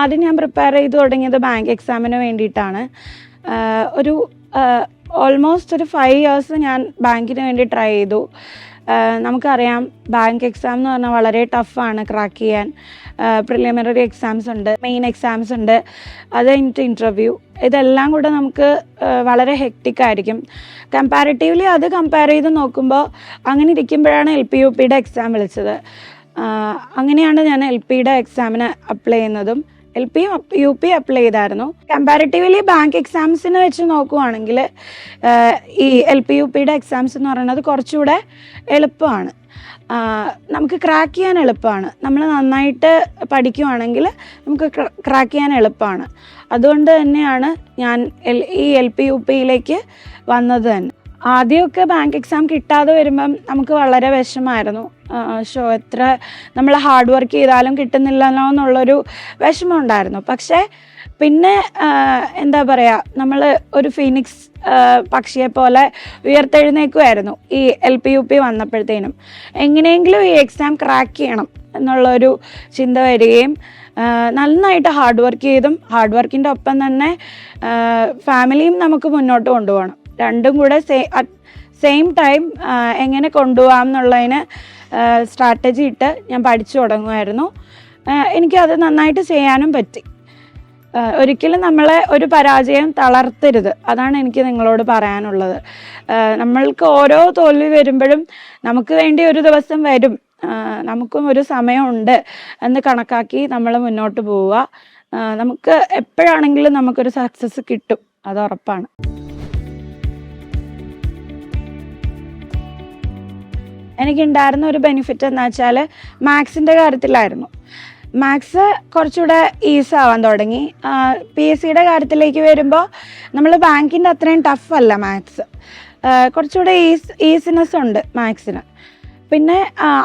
ആദ്യം ഞാൻ പ്രിപ്പയർ ചെയ്ത് തുടങ്ങിയത് ബാങ്ക് എക്സാമിന് വേണ്ടിയിട്ടാണ്. ഒരു ഓൾമോസ്റ്റ് ഒരു ഫൈവ് ഇയേഴ്സ് ഞാൻ ബാങ്കിന് വേണ്ടി ട്രൈ ചെയ്തു. നമുക്കറിയാം ബാങ്ക് എക്സാം എന്ന് പറഞ്ഞാൽ വളരെ ടഫാണ് ക്രാക്ക് ചെയ്യാൻ. പ്രിലിമിനറി എക്സാംസ് ഉണ്ട് മെയിൻ എക്സാംസ് ഉണ്ട്. അത് കഴിഞ്ഞിട്ട് ഇന്റർവ്യൂ ഇതെല്ലാം കൂടെ നമുക്ക് വളരെ ഹെക്റ്റിക് ആയിരിക്കും. കമ്പാരിറ്റീവ്ലി അത് കമ്പയർ ചെയ്ത് നോക്കുമ്പോൾ അങ്ങനെ ഇരിക്കുമ്പോഴാണ് എൽ പി യു പിയുടെ എക്സാം വിളിച്ചത്. അങ്ങനെയാണ് ഞാൻ എൽ പിയുടെ എക്സാമിന് അപ്ലൈ ചെയ്യുന്നതും. L P U P apply ചെയ്തായിരുന്നു. കമ്പാരിറ്റീവ്ലി ബാങ്ക് എക്സാംസിനെ വെച്ച് നോക്കുവാണെങ്കിൽ ഈ എൽ പി യു പിയുടെ എക്സാംസ് എന്ന് പറയുന്നത് കുറച്ചുകൂടെ എളുപ്പമാണ്. നമുക്ക് ക്രാക്ക് ചെയ്യാൻ എളുപ്പമാണ്. നമ്മൾ നന്നായിട്ട് പഠിക്കുവാണെങ്കിൽ നമുക്ക് ക്രാക്ക് ചെയ്യാൻ എളുപ്പമാണ്. അതുകൊണ്ട് തന്നെയാണ് ഞാൻ എൽ- ഈ എൽ പി യു പിയിലേക്ക് വന്നത് തന്നെ. ആദ്യമൊക്കെ ബാങ്ക് എക്സാം കിട്ടാതെ വരുമ്പം നമുക്ക് വളരെ വിഷമമായിരുന്നു. ഷോ. എത്ര നമ്മൾ ഹാർഡ് വർക്ക് ചെയ്താലും കിട്ടുന്നില്ലല്ലോ എന്നുള്ളൊരു വിഷമം ഉണ്ടായിരുന്നു പക്ഷേ പിന്നെ എന്താ പറയുക നമ്മൾ ഒരു ഫീനിക്സ് പക്ഷിയെ പോലെ ഉയർത്തെഴുന്നേക്കുമായിരുന്നു ഈ എൽ പി യു പി വന്നപ്പോഴത്തേനും. എങ്ങനെയെങ്കിലും ഈ എക്സാം ക്രാക്ക് ചെയ്യണം എന്നുള്ളൊരു ചിന്ത വരികയും നന്നായിട്ട് ഹാർഡ് വർക്ക് ചെയ്തും ഹാർഡ് വർക്കിന്റെ ഒപ്പം തന്നെ ഫാമിലിയും നമുക്ക് മുന്നോട്ട് കൊണ്ടുപോകണം. രണ്ടും കൂടെ സേ സെയിം ടൈം എങ്ങനെ കൊണ്ടുപോകാം എന്നുള്ളതിന് സ്ട്രാറ്റജി ഇട്ട് ഞാൻ പഠിച്ചു തുടങ്ങുമായിരുന്നു. എനിക്കത് നന്നായിട്ട് ചെയ്യാനും പറ്റി. ഒരിക്കലും നമ്മളെ ഒരു പരാജയം തളർത്തരുത്. അതാണ് എനിക്ക് നിങ്ങളോട് പറയാനുള്ളത്. നമ്മൾക്ക് ഓരോ തോൽവി വരുമ്പോഴും നമുക്ക് വേണ്ടി ഒരു ദിവസം വരും. നമുക്കും ഒരു സമയമുണ്ട് എന്ന് കണക്കാക്കി നമ്മൾ മുന്നോട്ട് പോവുക. നമുക്ക് എപ്പോഴാണെങ്കിലും നമുക്കൊരു സക്സസ് കിട്ടും. അത് ഉറപ്പാണ്. എനിക്കുണ്ടായിരുന്ന ഒരു ബെനിഫിറ്റ് എന്ന് വെച്ചാൽ മാത്സിന്റെ കാര്യത്തിലായിരുന്നു. മാത്സ് കുറച്ചുകൂടെ ഈസ് ആവാൻ തുടങ്ങി. പി എസ് സിയുടെ കാര്യത്തിലേക്ക് വരുമ്പോൾ നമ്മൾ ബാങ്കിന്റെ അത്രയും ടഫ് അല്ല മാത്സ്. കുറച്ചുകൂടെ ഈസ് ഈസിനെസ് ഉണ്ട് മാത്സിന്. പിന്നെ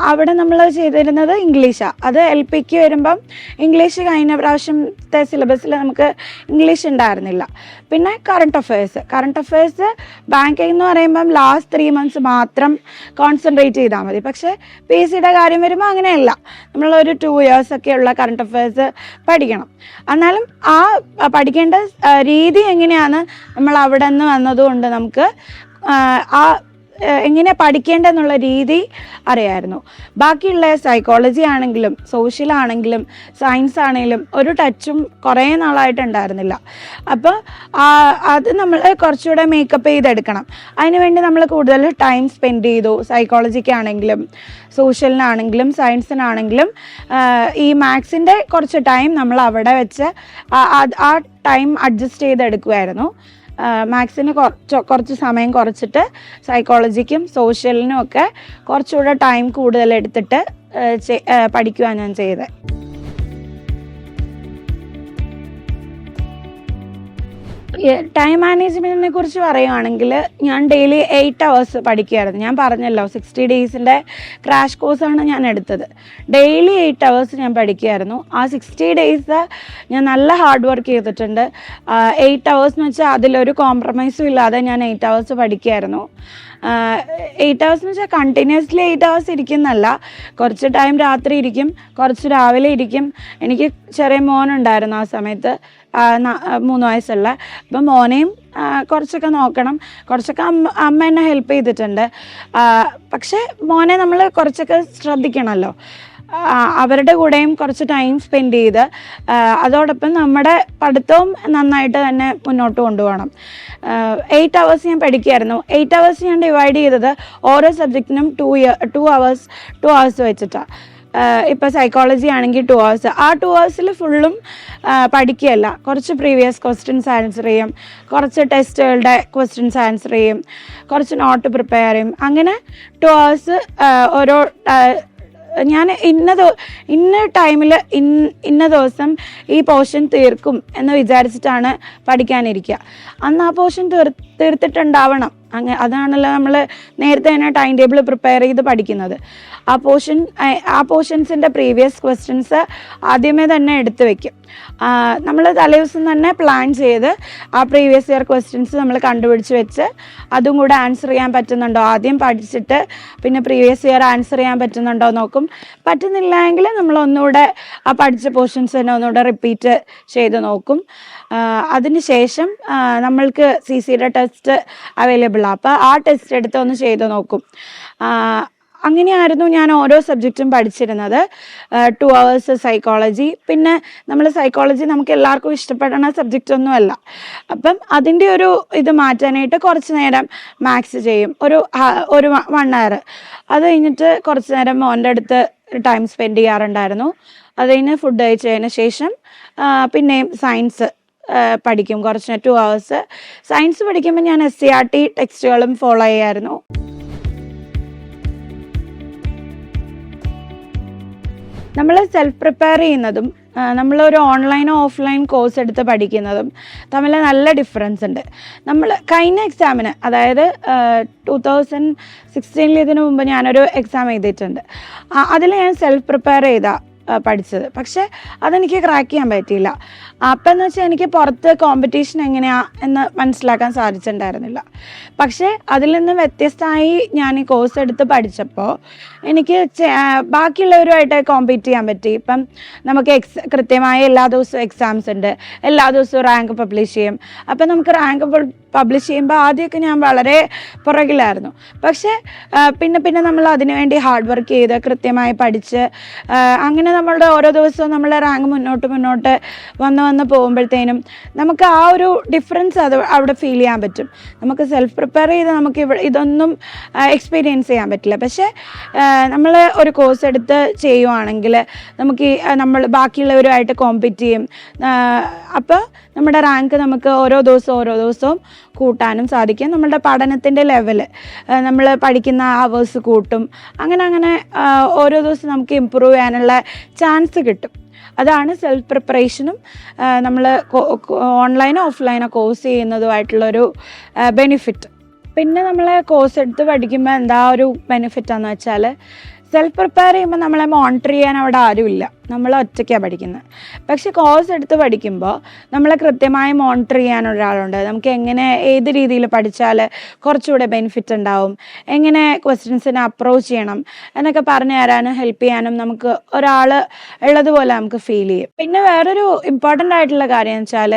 അവിടെ നമ്മൾ ചെയ്തിരുന്നത് ഇംഗ്ലീഷാണ് അത് എൽ പിക്ക് വരുമ്പം ഇംഗ്ലീഷ് കഴിഞ്ഞ പ്രാവശ്യത്തെ സിലബസിൽ നമുക്ക് ഇംഗ്ലീഷ് ഉണ്ടായിരുന്നില്ല. പിന്നെ current affairs current affairs banking എന്ന് പറയുമ്പം ലാസ്റ്റ് ത്രീ മന്ത്സ് മാത്രം കോൺസെൻട്രേറ്റ് ചെയ്താൽ മതി. പക്ഷേ പി സിയുടെ കാര്യം വരുമ്പോൾ അങ്ങനെയല്ല. നമ്മളൊരു ടു ഇയേഴ്സ് ഉള്ള കറണ്ട് അഫയേഴ്സ് പഠിക്കണം. എന്നാലും ആ പഠിക്കേണ്ട രീതി എങ്ങനെയാണ് നമ്മൾ അവിടെ നിന്ന് വന്നതുകൊണ്ട് നമുക്ക് ആ, എങ്ങനെ പഠിക്കേണ്ടതെന്നുള്ള രീതി അറിയായിരുന്നു. ബാക്കിയുള്ള സൈക്കോളജി ആണെങ്കിലും സോഷ്യൽ ആണെങ്കിലും സയൻസ് ആണെങ്കിലും ഒരു ടച്ചും കുറേ നാളായിട്ട് ഉണ്ടായിരുന്നില്ല അപ്പോൾ അത് നമ്മൾ കുറച്ചുകൂടെ മേക്കപ്പ് ചെയ്തെടുക്കണം. അതിനുവേണ്ടി നമ്മൾ കൂടുതൽ ടൈം സ്പെൻഡ് ചെയ്തു. സൈക്കോളജിക്കാണെങ്കിലും സോഷ്യലിനാണെങ്കിലും സയൻസിനാണെങ്കിലും ഈ മാത്സിന്റെ കുറച്ച് ടൈം നമ്മൾ അവിടെ വെച്ച് ആ ടൈം അഡ്ജസ്റ്റ് ചെയ്തെടുക്കുമായിരുന്നു മാത്സിന് കുറച്ച് കുറച്ച് സമയം കുറച്ചിട്ട് സൈക്കോളജിക്കും സോഷ്യലിനും ഒക്കെ കുറച്ചുകൂടെ ടൈം കൂടുതൽ എടുത്തിട്ട് പഠിക്കുവാണ് ഞാൻ ചെയ്തത് ടൈം മാനേജ്മെന്റിനെ കുറിച്ച് പറയുകയാണെങ്കിൽ ഞാൻ ഡെയിലി എയ്റ്റ് അവേഴ്സ് പഠിക്കുകയായിരുന്നു ഞാൻ പറഞ്ഞല്ലോ സിക്സ്റ്റി ഡേയ്സിന്റെ ക്രാഷ് കോഴ്സാണ് ഞാൻ എടുത്തത്. ഡെയിലി എയ്റ്റ് അവേഴ്സ് ഞാൻ പഠിക്കുകയായിരുന്നു ആ സിക്സ്റ്റി ഡേയ്സ് ഞാൻ നല്ല ഹാർഡ് വർക്ക് ചെയ്തിട്ടുണ്ട്. എയ്റ്റ് അവേഴ്സ് എന്ന് വെച്ചാൽ അതിലൊരു കോംപ്രമൈസും ഇല്ലാതെ ഞാൻ എയ്റ്റ് അവേഴ്സ് പഠിക്കുമായിരുന്നു എയ്റ്റ് ഹവേഴ്സ് എന്ന് വെച്ചാൽ കണ്ടിന്യൂസ്ലി എയ്റ്റ് ഹവേഴ്സ് ഇരിക്കുന്നല്ല കുറച്ച് ടൈം രാത്രി ഇരിക്കും കുറച്ച് രാവിലെ ഇരിക്കും. എനിക്ക് ചെറിയ മോനുണ്ടായിരുന്നു ആ സമയത്ത് മൂന്ന് വയസ്സുള്ള. അപ്പം മോനെയും കുറച്ചൊക്കെ നോക്കണം. കുറച്ചൊക്കെ അമ്മ അമ്മ എന്നെ ഹെൽപ്പ് ചെയ്തിട്ടുണ്ട്. പക്ഷേ മോനെ നമ്മൾ കുറച്ചൊക്കെ ശ്രദ്ധിക്കണമല്ലോ അവരുടെ കൂടെയും കുറച്ച് ടൈം സ്പെൻഡ് ചെയ്ത് അതോടൊപ്പം നമ്മുടെ പഠിത്തവും നന്നായിട്ട് തന്നെ മുന്നോട്ട് കൊണ്ടുപോകണം. എയ്റ്റ് അവേഴ്സ് ഞാൻ പഠിക്കുമായിരുന്നു എയ്റ്റ് അവേഴ്സ് ഞാൻ ഡിവൈഡ് ചെയ്തത് ഓരോ സബ്ജക്റ്റിനും two year two hours two hours വെച്ചിട്ടാണ് ഇപ്പോൾ സൈക്കോളജി ആണെങ്കിൽ ടു അവേഴ്സ് ആ ടു അവേഴ്സിൽ ഫുള്ളും പഠിക്കുകയല്ല. കുറച്ച് പ്രീവിയസ് ക്വസ്റ്റ്യൻസ് ആൻസർ ചെയ്യും. കുറച്ച് ടെസ്റ്റുകളുടെ ക്വസ്റ്റ്യൻസ് ആൻസർ ചെയ്യും. കുറച്ച് നോട്ട് പ്രിപ്പയർ ചെയ്യും. അങ്ങനെ ടു അവേഴ്സ് ഓരോ ഞാൻ ഇന്ന ഇന്ന ടൈമിൽ ഇന്ന ദിവസം ഈ പോർഷൻ തീർക്കും എന്ന് വിചാരിച്ചിട്ടാണ് പഠിക്കാനിരിക്കുക അന്ന് ആ പോർഷൻ തീർ തീർത്തിട്ടുണ്ടാവണം. അങ്ങ് അതാണല്ലോ നമ്മൾ നേരത്തെ തന്നെ ടൈം ടേബിൾ പ്രിപ്പയർ ചെയ്ത് പഠിക്കുന്നത്. ആ പോർഷൻ ആ പോർഷൻസിന്റെ പ്രീവിയസ് ക്വസ്റ്റ്യൻസ് ആദ്യമേ തന്നെ എടുത്തു വെക്കും. നമ്മൾ തലേദിവസം തന്നെ പ്ലാൻ ചെയ്ത് ആ പ്രീവിയസ് ഇയർ ക്വസ്റ്റ്യൻസ് നമ്മൾ കണ്ടുപിടിച്ച് വെച്ച് അതും കൂടെ ആൻസർ ചെയ്യാൻ പറ്റുന്നുണ്ടോ? ആദ്യം പഠിച്ചിട്ട് പിന്നെ പ്രീവിയസ് ഇയർ ആൻസർ ചെയ്യാൻ പറ്റുന്നുണ്ടോ നോക്കും. പറ്റുന്നില്ലെങ്കിൽ നമ്മൾ ഒന്നുകൂടെ ആ പഠിച്ച പോർഷൻസ് തന്നെ ഒന്നുകൂടെ റിപ്പീറ്റ് ചെയ്ത് നോക്കും. അതിന് ശേഷം നമ്മൾക്ക് സി സിയുടെ ടെസ്റ്റ് അവൈലബിൾ ആണ് അപ്പോൾ ആ ടെസ്റ്റ് എടുത്ത് ഒന്ന് ചെയ്ത് നോക്കും. അങ്ങനെയായിരുന്നു ഞാൻ ഓരോ സബ്ജക്റ്റും പഠിച്ചിരുന്നത്. ടു അവേഴ്സ് സൈക്കോളജി പിന്നെ നമ്മൾ സൈക്കോളജി നമുക്ക് എല്ലാവർക്കും ഇഷ്ടപ്പെടുന്ന സബ്ജക്റ്റ് ഒന്നുമല്ല അപ്പം അതിന്റെ ഒരു ഇത് മാറ്റാനായിട്ട് കുറച്ച് നേരം മാത്സ് ചെയ്യും. ഒരു ഒരു വൺ അവർ അത് കഴിഞ്ഞിട്ട് കുറച്ച് നേരം മോന്റെ അടുത്ത് ടൈം സ്പെൻഡ് ചെയ്യാറുണ്ടായിരുന്നു. അത് കഴിഞ്ഞ് ഫുഡ് കഴിച്ചതിന് ശേഷം പിന്നെയും സയൻസ് പഠിക്കും കുറച്ച് ടു അവേഴ്സ് സയൻസ് പഠിക്കുമ്പോൾ ഞാൻ എസ് സി ആർ ടി ടെക്സ്റ്റുകളും ഫോളോ ചെയ്യായിരുന്നു. നമ്മൾ സെൽഫ് പ്രിപ്പയർ ചെയ്യുന്നതും നമ്മൾ ഒരു ഓൺലൈനോ ഓഫ്ലൈൻ കോഴ്സ് എടുത്ത് പഠിക്കുന്നതും തമ്മിൽ നല്ല ഡിഫറൻസ് ഉണ്ട്. നമ്മൾ കഴിഞ്ഞ എക്സാമിന് അതായത് ടു തൗസൻഡ് സിക്സ്റ്റീനിൽ ഇതിനു മുമ്പ് ഞാനൊരു എക്സാം എഴുതിയിട്ടുണ്ട്. അതിൽ ഞാൻ സെൽഫ് പ്രിപ്പയർ ചെയ്ത പഠിച്ചത്. പക്ഷെ അതെനിക്ക് ക്രാക്ക് ചെയ്യാൻ പറ്റിയില്ല. അപ്പം എന്ന് വെച്ചാൽ എനിക്ക് പുറത്ത് കോമ്പറ്റീഷൻ എങ്ങനെയാണ് എന്ന് മനസ്സിലാക്കാൻ സാധിച്ചിട്ടുണ്ടായിരുന്നില്ല. പക്ഷേ അതിൽ നിന്ന് വ്യത്യസ്തമായി ഞാൻ ഈ കോഴ്സ് എടുത്ത് പഠിച്ചപ്പോൾ എനിക്ക് ബാക്കിയുള്ളവരുമായിട്ട് കോമ്പീറ്റ് ചെയ്യാൻ പറ്റി. ഇപ്പം നമുക്ക് എക്സ് കൃത്യമായ എല്ലാ ദിവസവും എക്സാംസ് ഉണ്ട്. എല്ലാ ദിവസവും റാങ്ക് പബ്ലിഷ് ചെയ്യും. അപ്പം നമുക്ക് റാങ്ക് പബ്ലിഷ് ചെയ്യുമ്പോൾ ആദ്യമൊക്കെ ഞാൻ വളരെ പുറകിലായിരുന്നു. പക്ഷേ പിന്നെ പിന്നെ നമ്മൾ അതിനുവേണ്ടി ഹാർഡ് വർക്ക് ചെയ്ത് കൃത്യമായി പഠിച്ച് അങ്ങനെ നമ്മളുടെ ഓരോ ദിവസവും നമ്മളെ റാങ്ക് മുന്നോട്ട് മുന്നോട്ട് വന്ന് വന്ന് പോകുമ്പോഴത്തേനും നമുക്ക് ആ ഒരു ഡിഫറൻസ് അത് അവിടെ ഫീൽ ചെയ്യാൻ പറ്റും. നമുക്ക് സെൽഫ് പ്രിപ്പയർ ചെയ്ത് നമുക്ക് ഇവിടെ ഇതൊന്നും എക്സ്പീരിയൻസ് ചെയ്യാൻ പറ്റില്ല. പക്ഷേ നമ്മൾ ഒരു കോഴ്സ് എടുത്ത് ചെയ്യുവാണെങ്കിൽ നമുക്ക് നമ്മൾ ബാക്കിയുള്ളവരുമായിട്ട് കോമ്പീറ്റ് ചെയ്യും. അപ്പോൾ നമ്മുടെ റാങ്ക് നമുക്ക് ഓരോ ദിവസവും ഓരോ ദിവസവും കൂട്ടാനും സാധിക്കും. നമ്മളുടെ പഠനത്തിന്റെ ലെവൽ നമ്മൾ പഠിക്കുന്ന അവേഴ്സ് കൂട്ടും. അങ്ങനെ അങ്ങനെ ഓരോ ദിവസം നമുക്ക് ഇമ്പ്രൂവ് ചെയ്യാനുള്ള ചാൻസ് കിട്ടും. അതാണ് സെൽഫ് പ്രിപ്പറേഷനും നമ്മൾ ഓൺലൈനോ ഓഫ്ലൈനോ കോഴ്സ് ചെയ്യുന്നതുമായിട്ടുള്ളൊരു ബെനിഫിറ്റ് പിന്നെ നമ്മൾ കോഴ്സ് എടുത്ത് പഠിക്കുമ്പോൾ എന്താ ഒരു ബെനിഫിറ്റാന്ന് വെച്ചാൽ സെൽഫ് പ്രിപ്പയർ ചെയ്യുമ്പോൾ നമ്മളെ മോണിറ്റർ ചെയ്യാൻ അവിടെ ആരുമില്ല. നമ്മൾ ഒറ്റയ്ക്കാണ് പഠിക്കുന്നത് പക്ഷേ കോഴ്സ് എടുത്ത് പഠിക്കുമ്പോൾ നമ്മളെ കൃത്യമായി മോണിറ്റർ ചെയ്യാൻ ഒരാളുണ്ട്. നമുക്ക് എങ്ങനെ ഏത് രീതിയിൽ പഠിച്ചാൽ കുറച്ചുകൂടെ ബെനിഫിറ്റ് ഉണ്ടാവും? എങ്ങനെ ക്വസ്റ്റ്യൻസിനെ അപ്രോച്ച് ചെയ്യണം? എന്നൊക്കെ പറഞ്ഞു തരാനും ഹെൽപ്പ് ചെയ്യാനും നമുക്ക് ഒരാൾ ഉള്ളതുപോലെ നമുക്ക് ഫീൽ ചെയ്യും. പിന്നെ വേറൊരു ഇമ്പോർട്ടന്റ് ആയിട്ടുള്ള കാര്യം എന്ന് വെച്ചാൽ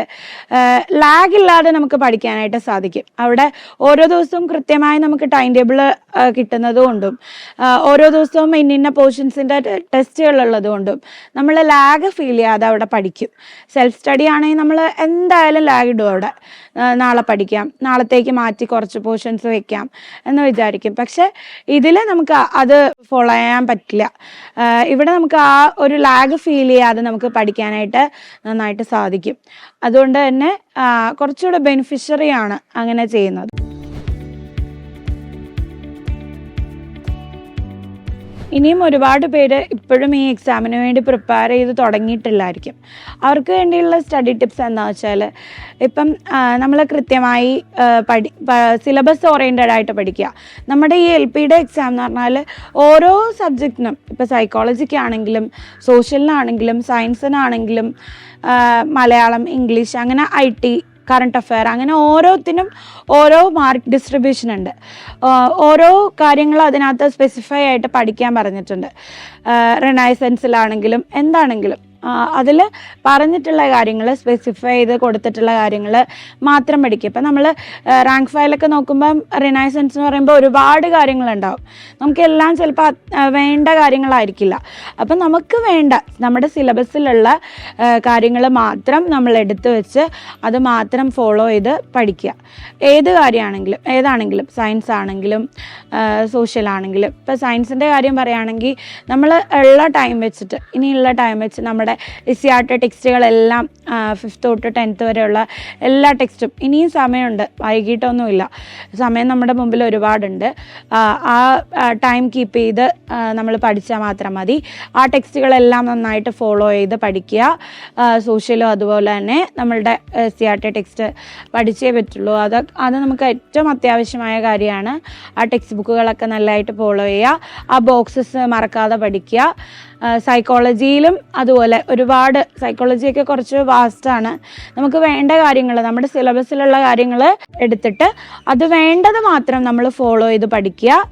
ലാഗ് ഇല്ലാതെ നമുക്ക് പഠിക്കാനായിട്ട് സാധിക്കും. അവിടെ ഓരോ ദിവസവും കൃത്യമായി നമുക്ക് ടൈം ടേബിൾ കിട്ടുന്നതുകൊണ്ടും ഓരോ ദിവസവും ഇന്നിന്ന പോർഷൻസിന്റെ ടെസ്റ്റുകൾ ഉള്ളത് കൊണ്ടും നമ്മൾ ലാഗ് ഫീൽ ചെയ്യാതെ അവിടെ പഠിക്കും. സെൽഫ് സ്റ്റഡി ആണെങ്കിൽ നമ്മൾ എന്തായാലും ലാഗ് ഇടും അവിടെ. നാളെ പഠിക്കാം. നാളത്തേക്ക് മാറ്റി കുറച്ച് പോർഷൻസ് വെക്കാം എന്ന് വിചാരിക്കും. പക്ഷെ ഇതിൽ നമുക്ക് അത് ഫോളോ ചെയ്യാൻ പറ്റില്ല. ഇവിടെ നമുക്ക് ആ ഒരു ലാഗ് ഫീൽ ചെയ്യാതെ നമുക്ക് പഠിക്കാനായിട്ട് നന്നായിട്ട് സാധിക്കും. അതുകൊണ്ട് തന്നെ കുറച്ചുകൂടെ ബെനിഫിഷ്യറിയാണ് അങ്ങനെ ചെയ്യുന്നത്. ഇനിയും ഒരുപാട് പേര് ഇപ്പോഴും ഈ എക്സാമിന് വേണ്ടി പ്രിപ്പയർ ചെയ്ത് തുടങ്ങിയിട്ടില്ലായിരിക്കും. അവർക്ക് വേണ്ടിയുള്ള സ്റ്റഡി ടിപ്സ് എന്താണെന്ന് വെച്ചാൽ ഇപ്പം നമ്മൾ കൃത്യമായി പഠി സിലബസ് ഓറിയന്റഡ് ആയിട്ട് പഠിക്കുക. നമ്മുടെ ഈ എൽ പിയുടെ എക്സാം എന്ന് പറഞ്ഞാൽ ഓരോ സബ്ജക്റ്റിനും ഇപ്പോൾ സൈക്കോളജിക്കാണെങ്കിലും സോഷ്യലിനാണെങ്കിലും സയൻസിനാണെങ്കിലും മലയാളം ഇംഗ്ലീഷ് അങ്ങനെ ഐ ടി കറണ്ട് അഫെയർ അങ്ങനെ ഓരോത്തിനും ഓരോ മാർക്ക് ഡിസ്ട്രിബ്യൂഷൻ ഉണ്ട്. ഓരോ കാര്യങ്ങൾ അതിനകത്ത് സ്പെസിഫൈ ആയിട്ട് പഠിക്കാൻ പറഞ്ഞിട്ടുണ്ട്. റിനൈസൻസിലാണെങ്കിലും എന്താണെങ്കിലും. അതിൽ പറഞ്ഞിട്ടുള്ള കാര്യങ്ങൾ സ്പെസിഫൈ ചെയ്ത് കൊടുത്തിട്ടുള്ള കാര്യങ്ങൾ മാത്രം പഠിക്കുക. ഇപ്പം നമ്മൾ റാങ്ക് ഫയലൊക്കെ നോക്കുമ്പം റിനൈസൻസ് എന്ന് പറയുമ്പോൾ ഒരുപാട് കാര്യങ്ങളുണ്ടാവും. നമുക്കെല്ലാം ചിലപ്പോൾ വേണ്ട കാര്യങ്ങളായിരിക്കില്ല. അപ്പം നമുക്ക് വേണ്ട നമ്മുടെ സിലബസിലുള്ള കാര്യങ്ങൾ മാത്രം നമ്മൾ എടുത്തു വെച്ച് അത് മാത്രം ഫോളോ ചെയ്ത് പഠിക്കുക. ഏത് കാര്യമാണെങ്കിലും ഏതാണെങ്കിലും സയൻസ് ആണെങ്കിലും സോഷ്യൽ ആണെങ്കിലും. ഇപ്പോൾ സയൻസിന്റെ കാര്യം പറയുകയാണെങ്കിൽ നമ്മൾ ഉള്ള ടൈം വെച്ചിട്ട് ഇനിയുള്ള ടൈം വെച്ച് നമ്മുടെ നമ്മുടെ എസ് സി ആർ ടി ടെക്സ്റ്റുകളെല്ലാം ഫിഫ്ത്ത് തൊട്ട് ടെൻത്ത് വരെയുള്ള എല്ലാ ടെക്സ്റ്റും ഇനിയും സമയമുണ്ട്. വൈകിട്ടൊന്നുമില്ല. സമയം നമ്മുടെ മുമ്പിൽ ഒരുപാടുണ്ട്. ആ ടൈം കീപ്പ് ചെയ്ത് നമ്മൾ പഠിച്ചാൽ മാത്രം മതി. ആ ടെക്സ്റ്റുകളെല്ലാം നന്നായിട്ട് ഫോളോ ചെയ്ത് പഠിക്കുക. സോഷ്യലും അതുപോലെ തന്നെ നമ്മളുടെ സി ആർ ടി ടെക്സ്റ്റ് പഠിച്ചേ പറ്റുള്ളൂ. അത് അത് നമുക്ക് ഏറ്റവും അത്യാവശ്യമായ കാര്യമാണ്. ആ ടെക്സ്റ്റ് ബുക്കുകളൊക്കെ നല്ലതായിട്ട് ഫോളോ ചെയ്യുക. ആ ബോക്സസ് മറക്കാതെ പഠിക്കുക. സൈക്കോളജിയിലും അതുപോലെ ഒരുപാട് സൈക്കോളജിയൊക്കെ കുറച്ച് വാസ്റ്റാണ് നമുക്ക് വേണ്ട കാര്യങ്ങൾ നമ്മുടെ സിലബസിലുള്ള കാര്യങ്ങൾ എടുത്തിട്ട് അത് വേണ്ടത് മാത്രം നമ്മൾ ഫോളോ ചെയ്ത് പഠിക്കുക.